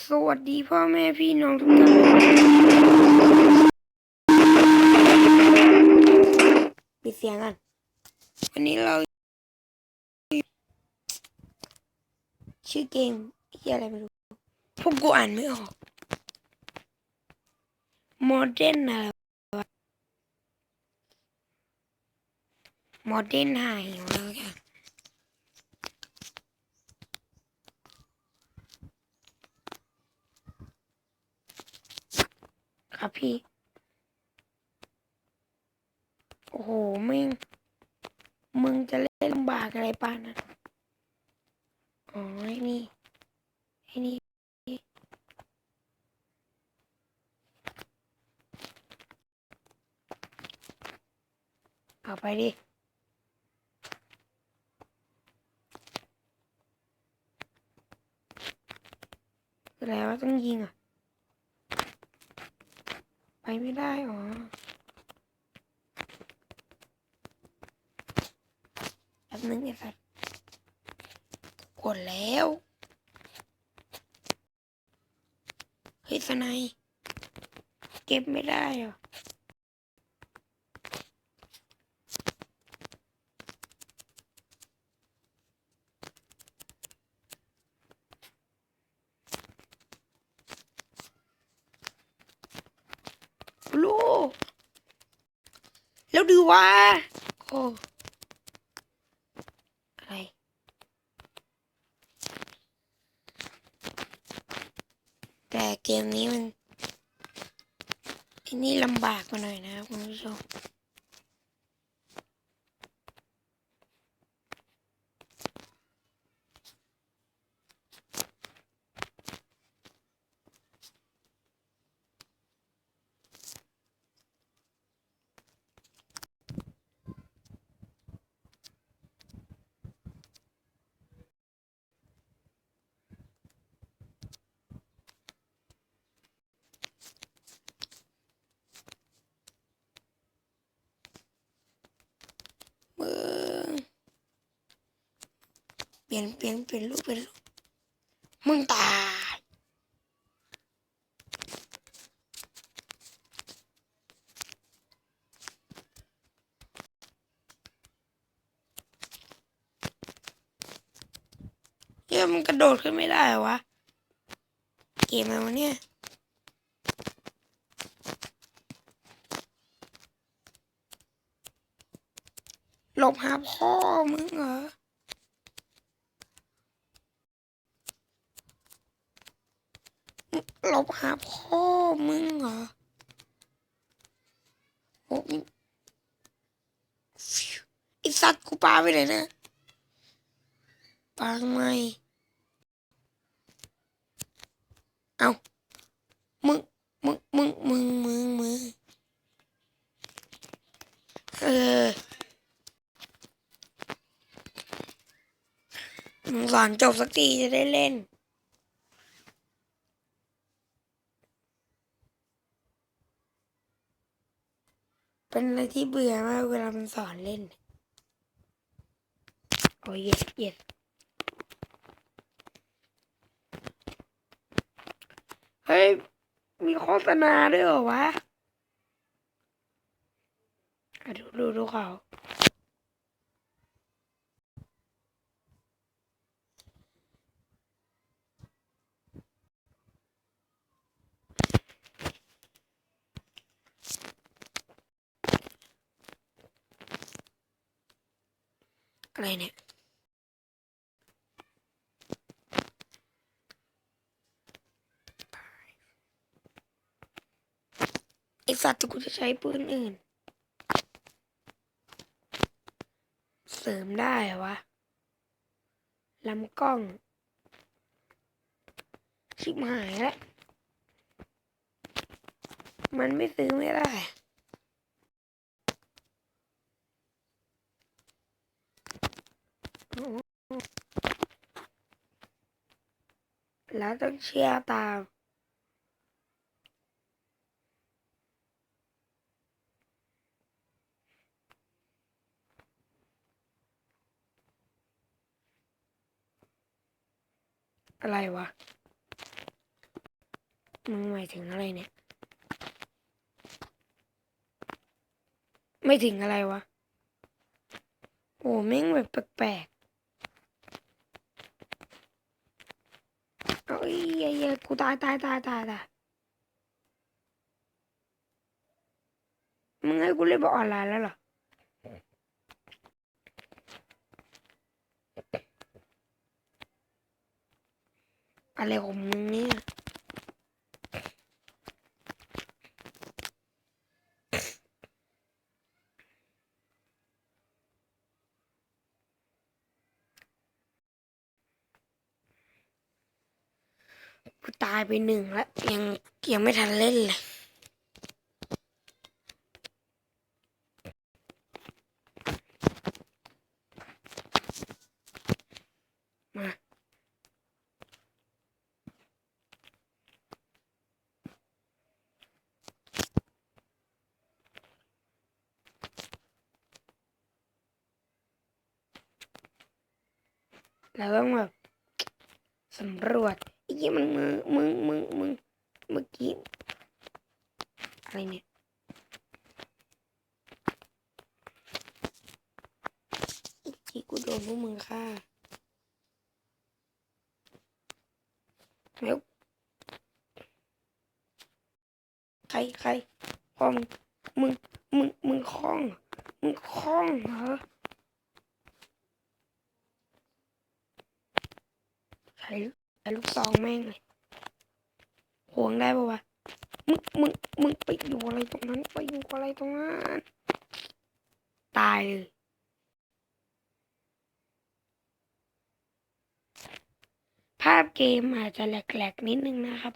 สวัสดีพ่อแม่พี่น้องทุกท่านปิดเสียงกันวันนี้เราชื่อเกมที่อะไรไม่รู้พวกกูอ่านไม่ออกโมเดนอะไรวะโมเดนไฮอะไรสักอย่าง ครับพี่ โอ้โหมึงมึงจะเล่นลำบากอะไรป่านนะอ๋อไอ้นี่ไอ้นี่เอาไปดิคืออะไรวะต้องยิงอะ ไม่ได้หรอแป๊บนึงไอ้สัตว์กดแล้ว เฮ้ยสไนเก็บไม่ได้เหรอ ลูกแล้วดูว่าโอ้อะไร แต่เกมนี้มันอันี่ลำบากกว่าหน่อยนะครับคุณผู้ชมงเปลี่ยนเปลี่ยนเปลี่ยนลูกเปลี่ยนลูกมึงตายเฮ้ยมันกระโดดขึ้นไม่ได้เหรอวะ เกมอะไรวะเนี่ยหลบหาพ่อมึงเหรอ หล บหาพ่อมึงเหรอโอ้ยไอสัตว์กูปาไปไหนนะปาทำไมเอามึงมึงมึงมึงมึงมึงเออมึงสอนจบสักทีจะได้เล่น เป็นอะไรที่เบื่อมากเวลามันสอนเล่น โอ้ยเย็ดเย็ดเฮ้ย มีโฆษณาด้วยเหรอวะอะดูดูดูเขา อะไรเนี่ย ไอสัตว์กูจะใช้ปืนอื่น เสริมได้เหรอวะลำกล้อง ชิบหายแล้ว มันไม่ซื้อไม่ได้ แล้วต้องเชื่อตาม อะไรวะ มึงหมายถึงอะไรเนี่ย ไม่ถึงอะไรวะ โอ้แม่งแบบแปลกๆเอ้ยยเหี้ยกูตายตายตายตายตายมึงให้กูเล่นบอลออนไลน์แล้วเหรออะไรของมึงเนี่ย ตายไปหนึ่งแล้วยังยังไม่ทันเล่นเลยมาเราต้องแบบสำรวจ ยี่มันมึงมึงมึงมึงเมื่อกี้อะไรเนี่ยไอ้กี้กูโดนพวกมึงฆ่าแล้วใครใครอมึงมึงมึงมึงคล้อง มึงคล้องเหรอใช้ ใช้ลูกซองแม่งเลยห่วงได้ปะวะ มึง มึง มึงไปอยู่อะไรตรงนั้น ไปอยู่อะไรตรงนั้น ตายเลยภาพเกมอาจจะแหลกๆนิดนึงนะครับ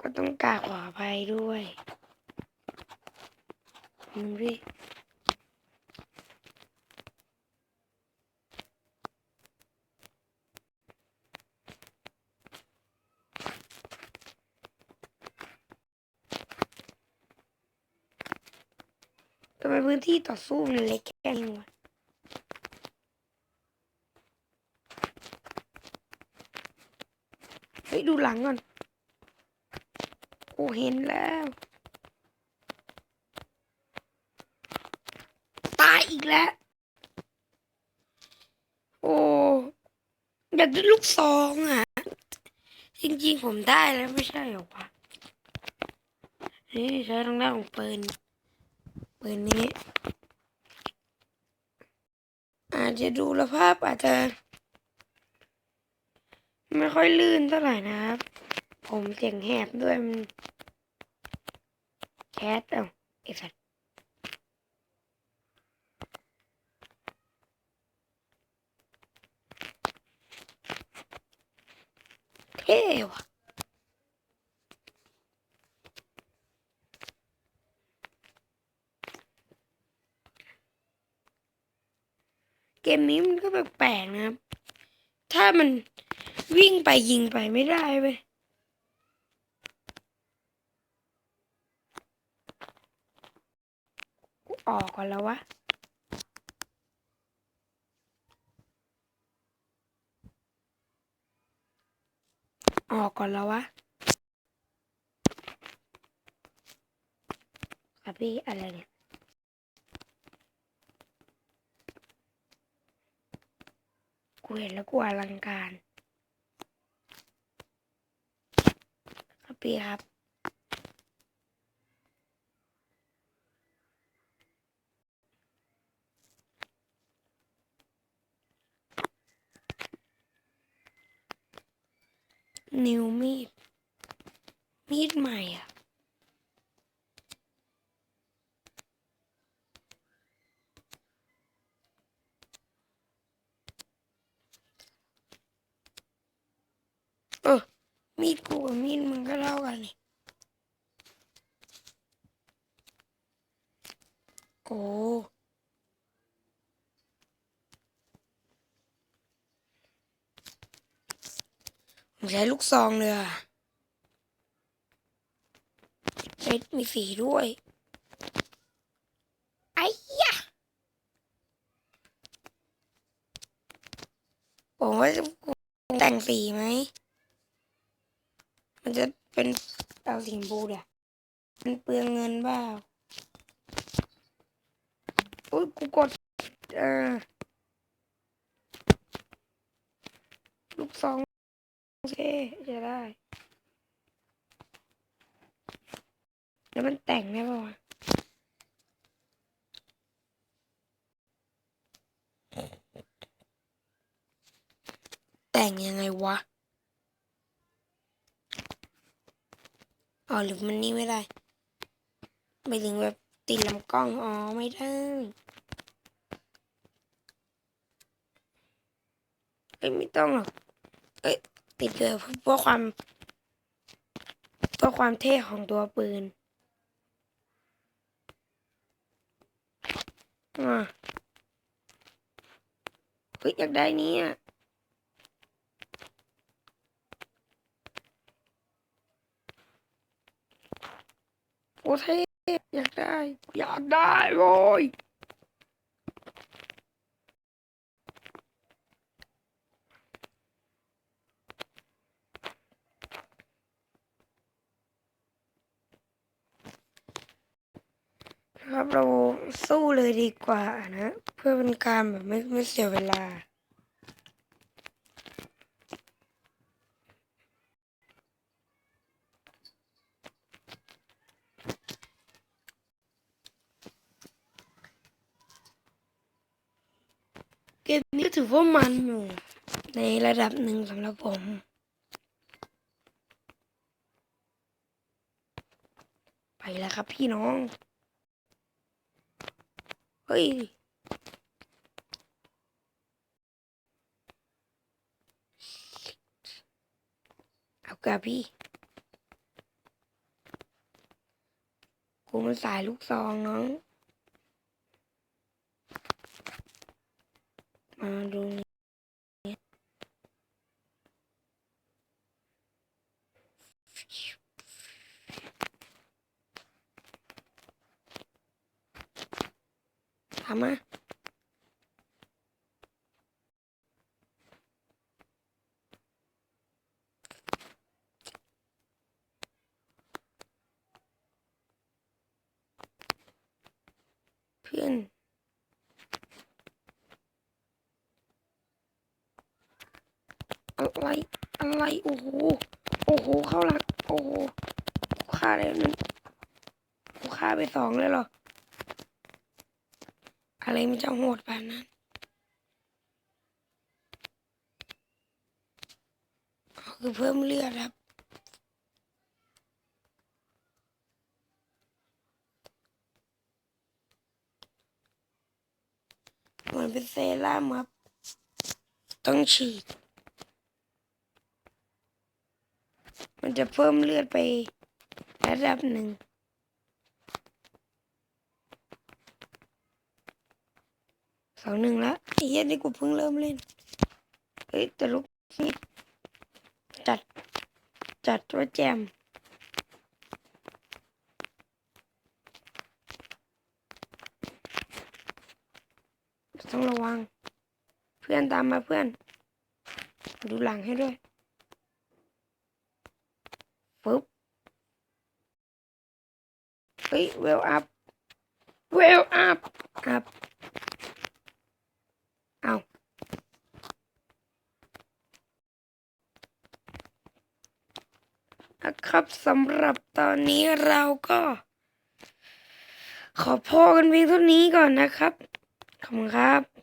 ก็ต้องกราบขออภัยด้วยมึงดิ พื้นที่ต่อสู้มันเล็กแค่นี้วะเฮ้ยดูหลังก่อนโอ้เห็นแล้ว ตายอีกแล้ว โอ้อยากได้ลูกซองอะ จริงๆผมได้แล้วไม่ใช่เหรอวะนี่ใช้ทางด้านของปืน ปืนนี้ อาจจะดูแลภาพอาจจะไม่ค่อยลื่นเท่าไหร่นะครับ ผมเสียงแหบด้วยมันแคสเอ้าไอ้สัตว์เท่ว่ะ เกมนี้มันก็แปลกๆนะครับ ถ้ามันวิ่งไปยิงไปไม่ได้เว้ยออกก่อนแล้ววะออกก่อนแล้ววะครับพี่อะไรเนี่ย กูเห็นแล้วกูอลังการครับพี่ครับนิวมีด มีดใหม่อะ เออ มีดกูกับมีดมึงก็เท่ากันนี่ โอ้ผม ใช้ลูกซองเลยอะเม็ดมีสีด้วย ไอ้ยะผมว่าจะแต่งสีไหม มันจะเป็นเอาสีชมพูดี๋ยวมันเปลืองเงินเปล่าอุ้ยกูกด เออ ลูกสอง จะได้แล้วมันแต่งได้ป่าวะแต่งยังไงวะอ๋อหรือมันนี่ไม่ได้ไปถึงแบบติดลำกล้อง อ๋อ ไม่ได้ เอ้ยไม่ต้องหรอก เอ้ย ติดเลยเพื่อความเพื่อความเท่ของตัวปืนอ่าเฮ้ยอยากได้นี้อะโอ้เท่อยากได้ อยากได้โว้ยครับเรา สู้เลยดีกว่านะ เพื่อเป็นการแบบไม่ไม่เสียเวลา เกมนี้ก็ถือว่ามันอยู่ ในระดับหนึ่งสำหรับผมไปแล้วครับพี่น้อง เฮ้ยเอากระพี่กูมันสายลูกซองน้อง มาดู เพื่อนอะไร อะไร โอ้โห โอ้โห เข้าหลัก โอ้โหกูฆ่าได้หนึ่งกูฆ่าไปสองเลยเหรอ อะไรมันจะโหดแบบนั้นคือเพิ่มเลือดครับ มือนเป็นเซรั่มครับ ต้องฉีด มันจะเพิ่มเลือดไประดับหนึ่ง สองหนึ่งละไอ้เหี้ยนี่กูเพิ่งเริ่มเล่น เฮ้ยแต่ลูกนี่จัด จัดว่าแจม ต้องระวัง เพื่อนตามมาเพื่อน ดูหลังให้ด้วยปึ๊บเฮ้ยเวลอัพเวลอัพอัพเอานะครับสำหรับตอนนี้เราก็ ขอพอกันเพียงเท่านี้ก่อนนะครับ ขอบคุณครับ